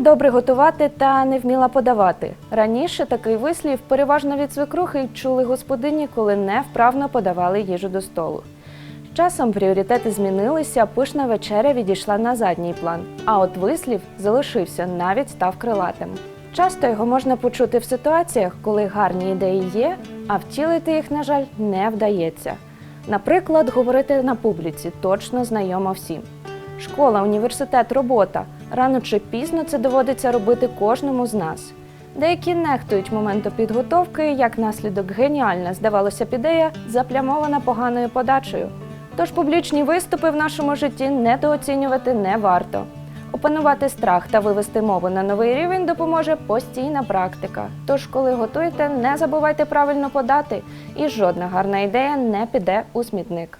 добре готувати та не вміла подавати. Раніше такий вислів переважно від свекрухи чули господині, коли невправно подавали їжу до столу. З Часом пріоритети змінилися, пишна вечеря відійшла на задній план, а от вислів залишився, навіть став крилатим. Часто його можна почути в ситуаціях, коли гарні ідеї є, а втілити їх, на жаль, не вдається. Наприклад, говорити на публіці точно знайомо всім. Школа, університет, робота. Рано чи пізно це доводиться робити кожному з нас. Деякі нехтують моменту підготовки, як наслідок геніальна, здавалося б, ідея, заплямована поганою подачею. Тож публічні виступи в нашому житті недооцінювати не варто. Опанувати страх та вивести мову на новий рівень допоможе постійна практика. Тож, коли готуєте, не забувайте правильно подати, і жодна гарна ідея не піде у смітник.